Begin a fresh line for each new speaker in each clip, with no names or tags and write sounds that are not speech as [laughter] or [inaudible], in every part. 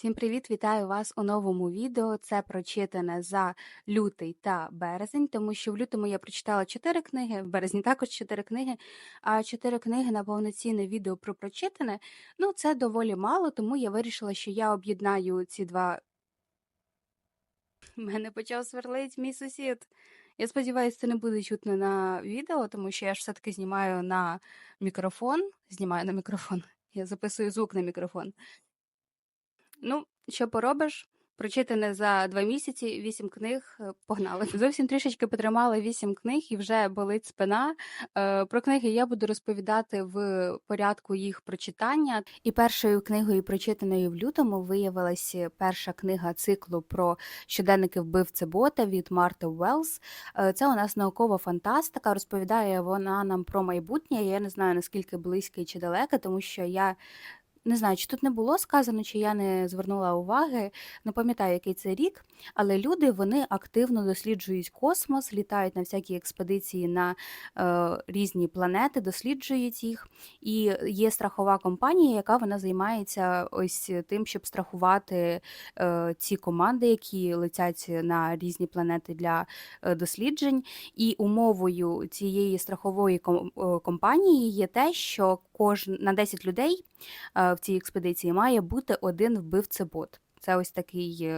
Всім привіт! Вітаю вас у новому відео. Це прочитане за лютий та березень, тому що в лютому я прочитала 4 книги, в березні також 4 книги, а 4 книги на повноцінне відео про прочитане. Ну, це доволі мало, тому я вирішила, що я об'єднаю ці два. Мене почав сверлить мій сусід. Я сподіваюся, це не буде чутно на відео, тому що я ж все-таки знімаю на мікрофон. Знімаю на мікрофон. Я записую звук на мікрофон. Ну, що поробиш? Прочитане за два місяці, вісім книг, е, погнали. [laughs] Зовсім трішечки потримала вісім книг і вже болить спина. Е, Про книги я буду розповідати в порядку їх прочитання. І першою книгою, прочитаною в лютому, виявилася перша книга циклу про щоденники вбивці бота від Марти Уелс. Е, Це у нас наукова фантастика. Розповідає вона нам про майбутнє. Я не знаю наскільки близьке чи далеке, тому що я не знаю, чи тут не було сказано, чи я не звернула уваги, не пам'ятаю, який це рік, але люди вони активно досліджують космос, літають на всякі експедиції на е, різні планети, досліджують їх. І є страхова компанія, яка вона займається ось тим, щоб страхувати е, ці команди, які летять на різні планети для е, досліджень. І умовою цієї страхової е, компанії є те, що кожен на 10 людей е, в цій експедиції має бути один вбивцебот. Це ось такий.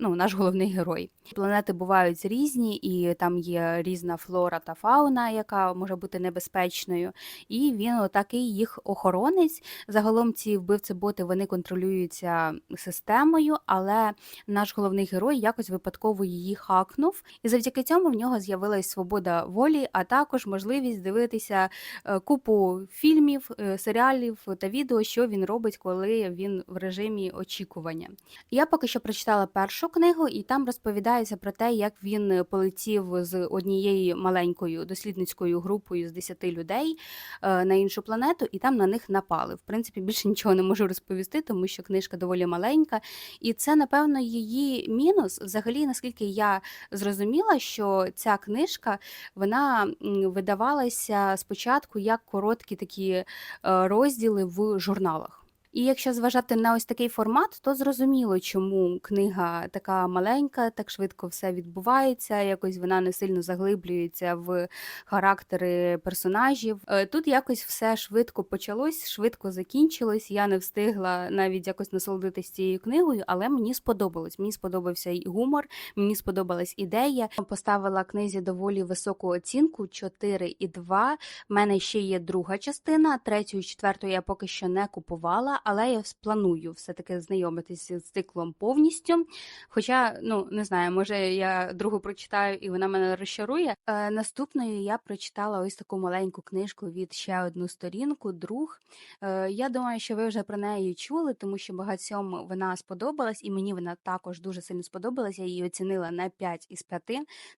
Ну, наш головний герой. Планети бувають різні, і там є різна флора та фауна, яка може бути небезпечною. І він отакий їх охоронець. Загалом ці вбивці-боти вони контролюються системою, але наш головний герой якось випадково її хакнув. І завдяки цьому в нього з'явилась свобода волі, а також можливість дивитися е, купу фільмів, е, серіалів та відео, що він робить, коли він в режимі очікування. Я поки що прочитала першу книгу, і там розповідається про те, як він полетів з однією маленькою дослідницькою групою з 10 людей е, на іншу планету, і там на них напали. В принципі, більше нічого не можу розповісти, тому що книжка доволі маленька. І це, напевно, її мінус. Взагалі, наскільки я зрозуміла, що ця книжка вона видавалася спочатку як короткі такі е, розділи в журналах. І якщо зважати на ось такий формат, то зрозуміло, чому книга така маленька, так швидко все відбувається, якось вона не сильно заглиблюється в характери персонажів. Е, Тут якось все швидко почалось, швидко закінчилось. Я не встигла навіть якось насолодитись цією книгою, але мені сподобалось. Мені сподобався і гумор, мені сподобалась ідея. Поставила книзі доволі високу оцінку 4,2. В мене ще є друга частина, третю і четверту я поки що не купувала, але я планую все-таки знайомитися з циклом повністю. Хоча, ну не знаю, може я другу прочитаю і вона мене розчарує. Е, наступною я прочитала ось таку маленьку книжку від ще одну сторінку, друг. Е, я думаю, що ви вже про неї чули, тому що багатьом вона сподобалась, і мені вона також дуже сильно сподобалась. Я її оцінила на 5 із 5.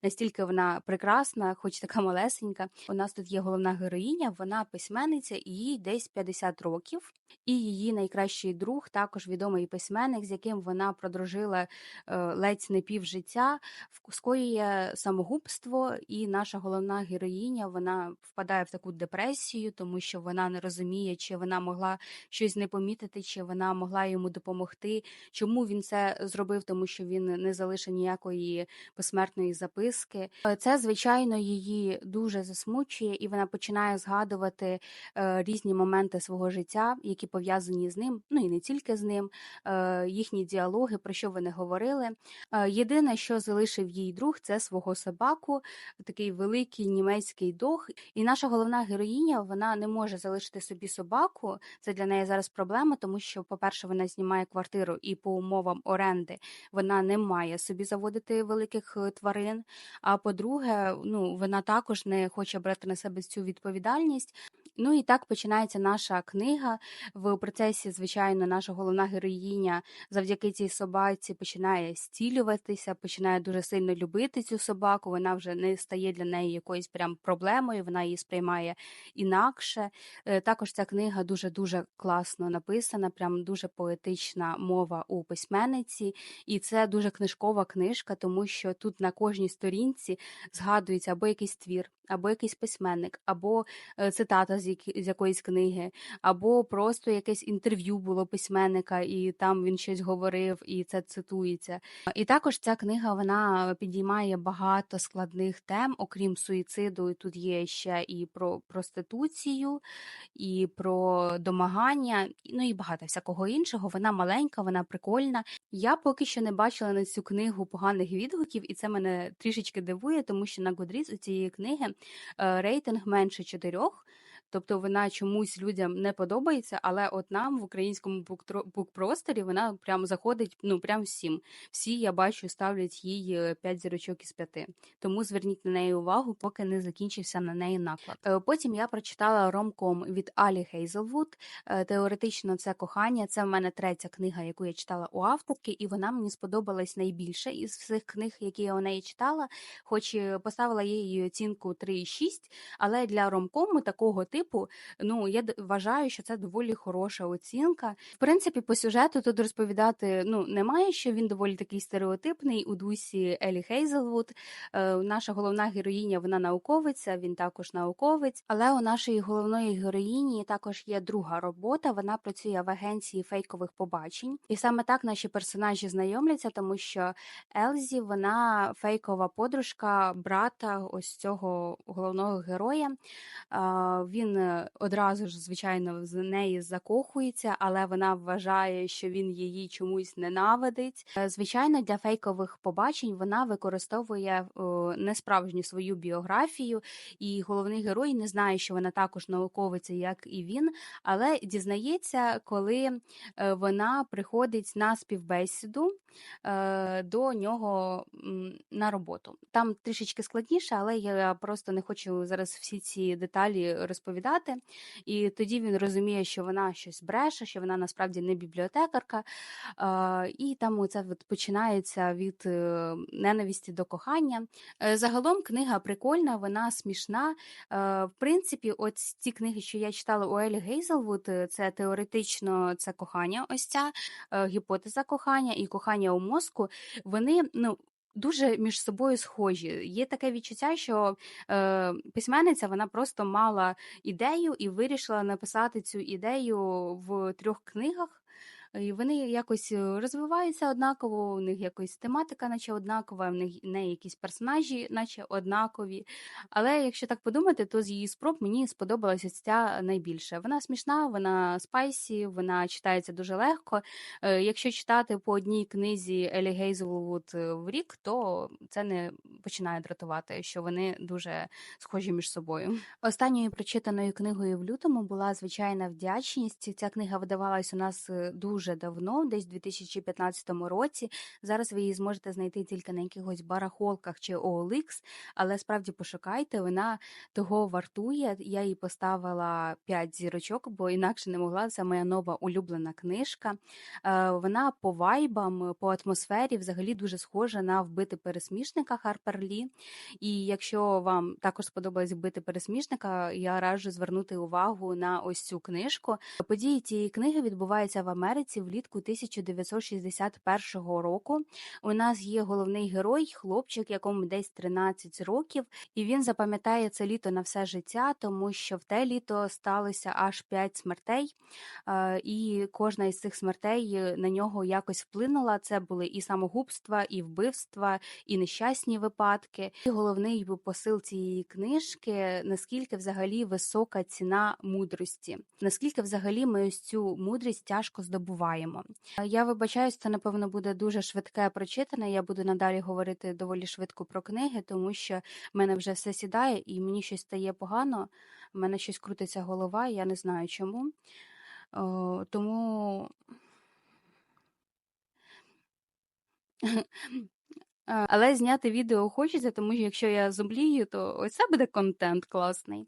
Настільки вона прекрасна, хоч така малесенька. У нас тут є головна героїня, вона письменниця, їй десь 50 років. І її найкращий друг, також відомий письменник, з яким вона продружила е, ледь не пів життя, скоює самогубство, і наша головна героїня вона впадає в таку депресію, тому що вона не розуміє, чи вона могла щось не помітити, чи вона могла йому допомогти. Чому він це зробив? Тому що він не залишив ніякої посмертної записки. Е, Це, звичайно, її дуже засмучує, і вона починає згадувати е, різні моменти свого життя, які пов'язані з ним, ну і не тільки з ним, е, їхні діалоги, про що вони говорили. Е, Єдине, що залишив їй друг, це свого собаку, такий великий німецький дог. І наша головна героїня вона не може залишити собі собаку. Це для неї зараз проблема, тому що, по-перше, вона знімає квартиру, і по умовам оренди вона не має собі заводити великих е, тварин. А по-друге, ну вона також не хоче брати на себе цю відповідальність. Ну і так починається наша книга. В процесі, звичайно, наша головна героїня завдяки цій собаці починає стілюватися, починає дуже сильно любити цю собаку. Вона вже не стає для неї якоюсь прям проблемою, вона її сприймає інакше. Е, Також ця книга дуже дуже класно написана, прям дуже поетична мова у письменниці, і це дуже книжкова книжка, тому що тут на кожній сторінці згадується або якийсь твір, або якийсь письменник, або е, цитата з які з якоїсь книги, або просто якесь інтерв'ю було письменника, і там він щось говорив, і це цитується. І також ця книга вона підіймає багато складних тем, окрім суїциду. Тут є ще і про проституцію, і про домагання, ну і багато всякого іншого. Вона маленька, вона прикольна. Я поки що не бачила на цю книгу поганих відгуків, і це мене трішечки дивує, тому що на Goodreads у цієї книги е, рейтинг менше чотирьох. Тобто вона чомусь людям не подобається, але от нам в українському букпросторі вона прям заходить ну прям всім. Всі я бачу ставлять їй 5 зірочок із 5. Тому зверніть на неї увагу, поки не закінчився на неї наклад. Е, Потім я прочитала ромком від Алі Хейзелвуд. Е, Теоретично це кохання. Це в мене третя книга, яку я читала у авторки, і вона мені сподобалась найбільше із всіх книг, які я у неї читала. Хоч поставила їй оцінку 3,6, але для ромкому такого типу, ну я вважаю, що це доволі хороша оцінка. В принципі, по сюжету тут розповідати ну немає, що він доволі такий стереотипний у дусі Елі Хейзелвуд. Е, наша головна героїня вона науковиця, він також науковець. Але у нашої головної героїні також є друга робота. Вона працює в агенції фейкових побачень, і саме так наші персонажі знайомляться, тому що Елзі вона фейкова подружка брата ось цього головного героя. А, Він е, одразу ж, звичайно, з неї закохується, але вона вважає, що він її чомусь ненавидить. Е, Звичайно, для фейкових побачень вона використовує несправжню свою біографію, і головний герой не знає, що вона також науковиця, як і він, але дізнається, коли е, вона приходить на співбесіду до нього на роботу. Там трішечки складніше, але я просто не хочу зараз всі ці деталі розповідати. І тоді він розуміє, що вона щось бреше, що вона насправді не бібліотекарка. Е, І там от починається від е, ненависті до кохання. Е, Загалом книга прикольна, вона смішна. Е, В принципі, от ці книги, що я читала у Елі Гейзелвуд, е, це теоретично це кохання, ось ця е, гіпотеза кохання і кохання у мозку. Вони ну. Дуже між собою схожі. Є таке відчуття, що е, письменниця вона просто мала ідею і вирішила написати цю ідею в трьох книгах. І вони якось е, розвиваються однаково, у них якось тематика, наче однакова, в них в неї якісь персонажі, наче однакові. Але якщо так подумати, то з її спроб мені сподобалася ця найбільше. Вона смішна, вона спайсі, вона читається дуже легко. Е, Якщо читати по одній книзі Елі Гейзелвуд е, в рік, то це не починає дратувати, що вони дуже схожі між собою. Останньою прочитаною книгою в лютому була звичайна вдячність. Ця книга видавалась у нас е, дуже давно, десь у 2015 році. Зараз ви її зможете знайти тільки на якихось барахолках чи OLX, але справді пошукайте, вона того вартує. Я їй поставила 5 зірочок, бо інакше не могла. Це моя нова улюблена книжка. Е, Вона по вайбам, по атмосфері взагалі дуже схожа на вбити пересмішника Харпер Лі. І якщо вам також сподобалось вбити пересмішника, я раджу звернути увагу на ось цю книжку. Події цієї книги відбуваються в Америці влітку 1961 року. У нас є головний герой, хлопчик, якому десь 13 років, і він запам'ятає це літо на все життя, тому що в те літо сталося аж 5 смертей, е, і кожна із цих смертей на нього якось вплинула. Це були і самогубства, і вбивства, і нещасні випадки. І головний посил цієї книжки наскільки взагалі висока ціна мудрості, наскільки взагалі ми ось цю мудрість тяжко здобуваємо. Е, Я вибачаюсь, це напевно буде дуже швидке прочитане. Я буду надалі говорити доволі швидко про книги, тому що в мене вже все сідає і мені щось стає погано. в мене щось крутиться голова, я не знаю чому. О, тому Е, Але зняти відео хочеться, тому що якщо я зомлію, то ось це буде контент класний.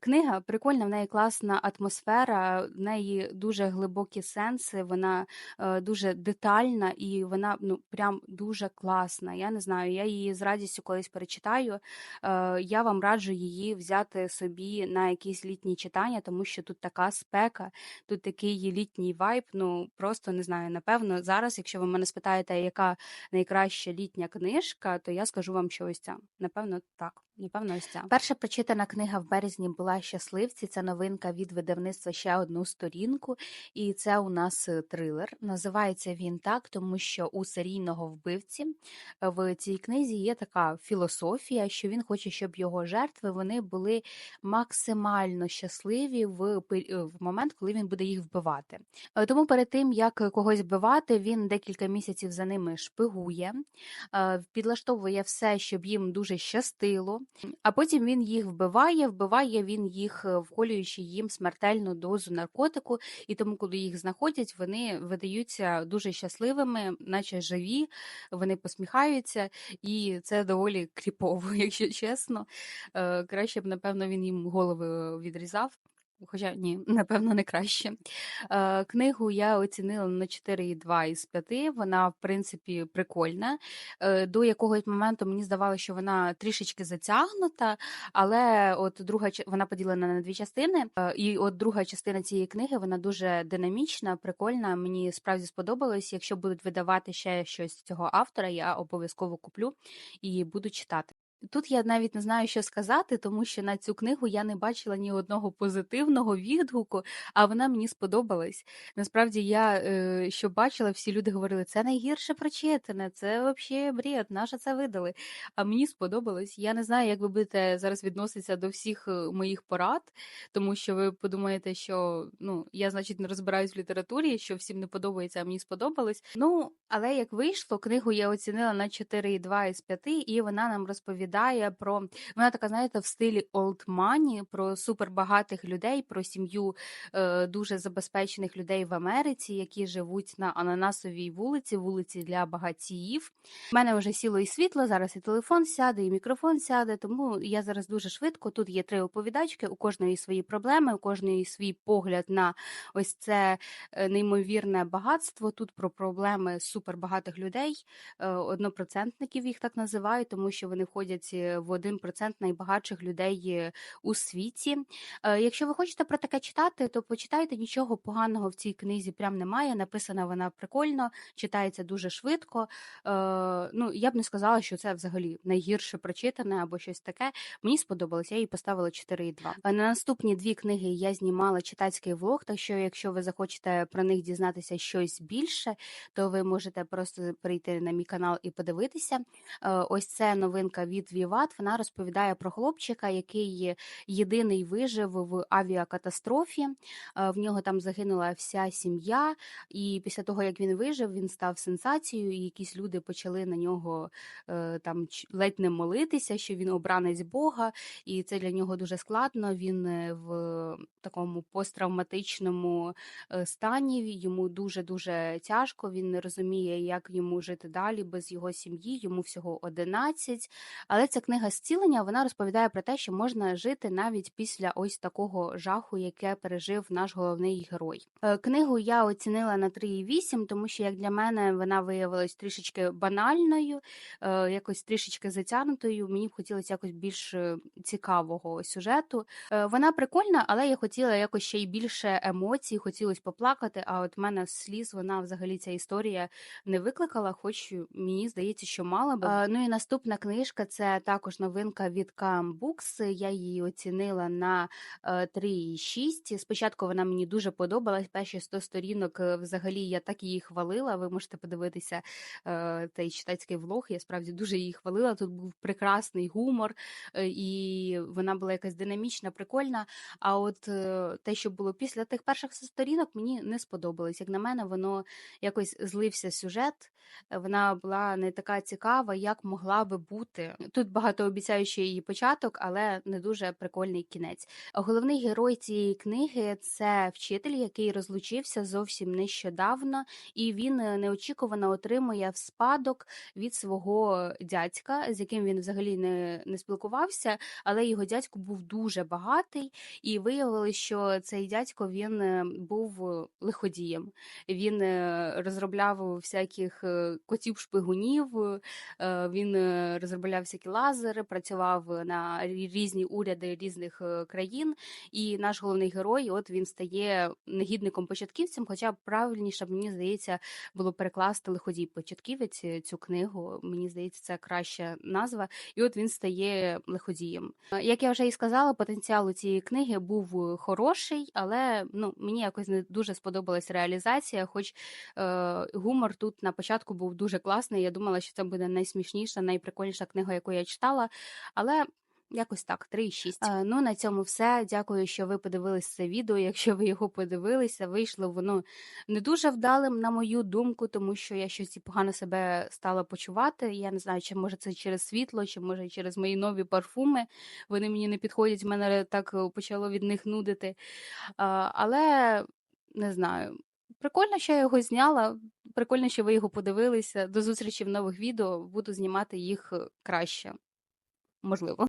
Книга прикольна, в неї класна атмосфера, в неї дуже глибокі сенси, вона е, дуже детальна і вона ну прям дуже класна. Я не знаю, я її з радістю колись перечитаю. Е, Я вам раджу її взяти собі на якісь літні читання, тому що тут така спека, тут такий літній вайб. Ну просто не знаю. Напевно, зараз, якщо ви мене спитаєте, яка найкраща літня книжка, то я скажу вам, що ось ця. Напевно, так. Напевно, ось ця.
Перша прочитана книга в березні була «Щасливці». Це новинка від видавництва «Ще одну сторінку». І це у нас е, трилер. Називається він так, тому що у серійного вбивці е, в цій книзі є така філософія, що він хоче, щоб його жертви вони були максимально щасливі в, е, в момент, коли він буде їх вбивати. Тому перед тим, як когось вбивати, він декілька місяців за ними шпигує, підлаштовує все, щоб їм дуже щастило. А потім він їх вбиває, вбиває він їх, е, вколюючи їм смертельну дозу наркотику, і тому, коли їх знаходять, вони видаються дуже щасливими, наче живі, вони посміхаються, і це доволі [laughs] кріпово, якщо чесно. Е, Краще б, напевно, він їм голови відрізав. Хоча ні, [laughs] напевно, не краще. Е, книгу я оцінила на 4,2 із 5. Вона, в принципі, прикольна. Е, до якогось моменту мені здавалося, що вона трішечки затягнута, але от друга вона поділена на дві частини. Е, і от друга частина цієї книги вона дуже динамічна, прикольна. Мені справді сподобалось. Якщо будуть видавати ще щось цього автора, я обов'язково куплю і буду читати. Тут я навіть не знаю, що сказати, тому що на цю книгу я не бачила ні одного позитивного відгуку, а вона мені сподобалась. Насправді, я е, що бачила, всі люди говорили, це найгірше прочитане, це взагалі бред, наше це видали. А мені сподобалось. Я не знаю, як ви будете зараз відноситися до всіх е, моїх порад, тому що ви подумаєте, що ну я, значить, не розбираюсь в літературі, що всім не подобається, а мені сподобалось. Ну, але як вийшло, книгу я оцінила на 4,2 із 5, і вона нам розповідає про вона така, знаєте, в стилі old money, про супербагатих людей, про сім'ю е, дуже забезпечених людей в Америці, які живуть на ананасовій вулиці, вулиці для багатіїв. У мене вже сіло і світло, зараз і телефон сяде, і мікрофон сяде, тому я зараз дуже швидко. Тут є три оповідачки, у кожної свої проблеми, у кожної свій погляд на ось це е, неймовірне багатство. Тут про проблеми супербагатих людей, е, однопроцентників їх так називають, тому що вони входять е, в 1% найбагатших людей у світі. Е, Якщо ви хочете про таке читати, то почитайте нічого поганого в цій книзі прям немає. Написана вона прикольно, читається дуже швидко. Е, Ну, я б не сказала, що це взагалі найгірше прочитане або щось таке. Мені сподобалось, я їй поставила 4,2. Е, На наступні дві книги я знімала читацький влог, так що якщо ви захочете про них дізнатися щось більше, то ви можете просто прийти на мій канал і подивитися. Ось це новинка від Віват. Вона розповідає про хлопчика, який єдиний вижив в авіакатастрофі. Е, В нього там загинула вся сім'я, і після того, як він вижив, він став сенсацією, і якісь люди почали на нього е, там ледь не молитися, що він обранець Бога, і це для нього дуже складно. Він е, в такому посттравматичному стані. Йому дуже дуже тяжко. Він не розуміє, як йому жити далі без його сім'ї. Йому всього 11. Але ця книга зцілення вона розповідає про те, що можна жити навіть після ось такого жаху, яке пережив наш головний герой. Е, Книгу я оцінила на 3,8, тому що як для мене вона виявилась трішечки банальною, е, якось трішечки затягнутою. Мені б хотілося якось більш е, цікавого сюжету. Вона прикольна, але я хотіла якось ще й більше емоцій, хотілося поплакати. А от мене сліз вона взагалі ця історія не викликала, хоч мені здається, що мала би. Ну і наступна книжка це також новинка від KM Books. Я її оцінила на е, 3,6. Спочатку вона мені дуже подобалась. Перші 100 сторінок е, взагалі я так її хвалила. Ви можете подивитися е, той читацький влог. Я справді дуже її хвалила. Тут був прекрасний гумор, е, і вона була якась динамічна, прикольна. А от е, те, що було після тих перших 100 сторінок, мені не сподобалось. Як на мене, воно якось злився сюжет. Е, Вона була не така цікава, як могла би бути. Тут багатообіцяючий її початок, але не дуже прикольний кінець. Головний герой цієї книги це вчитель, який розлучився зовсім нещодавно, і він е, неочікувано отримує в спадок від свого дядька, з яким він взагалі не, не спілкувався, але його дядько був дуже багатий, і виявилось, що цей дядько він е, був е, лиходієм. Він розробляв всяких котів шпигунів, він розробляв всяких всякі лазери, працював на різні уряди різних е, країн. І наш головний герой, от він стає негідником початківцем. Хоча правильніше, мені здається, було перекласти лиходій початківець е, цю книгу. Мені здається, це краща назва. І от він стає лиходієм. Е, Як я вже і сказала, потенціал у цієї книги був е, хороший, але ну мені якось не дуже сподобалась реалізація. Хоч е, гумор тут на початку був дуже класний. Я думала, що це буде найсмішніша, найприкольніша книга, яку я читала. Але якось так, 3,6. Е, ну на цьому все. Дякую, що ви подивились це відео. Якщо ви його подивилися, вийшло воно не дуже вдалим, на мою думку, тому що я щось і погано себе стала почувати. Я не знаю, чи може це через світло, чи може через мої нові парфуми. Вони мені не підходять, мене так е, почало від них нудити. Але не знаю. Прикольно, що я його зняла. Прикольно, що ви його подивилися. До зустрічі в нових відео. Буду знімати їх е, краще. Можливо.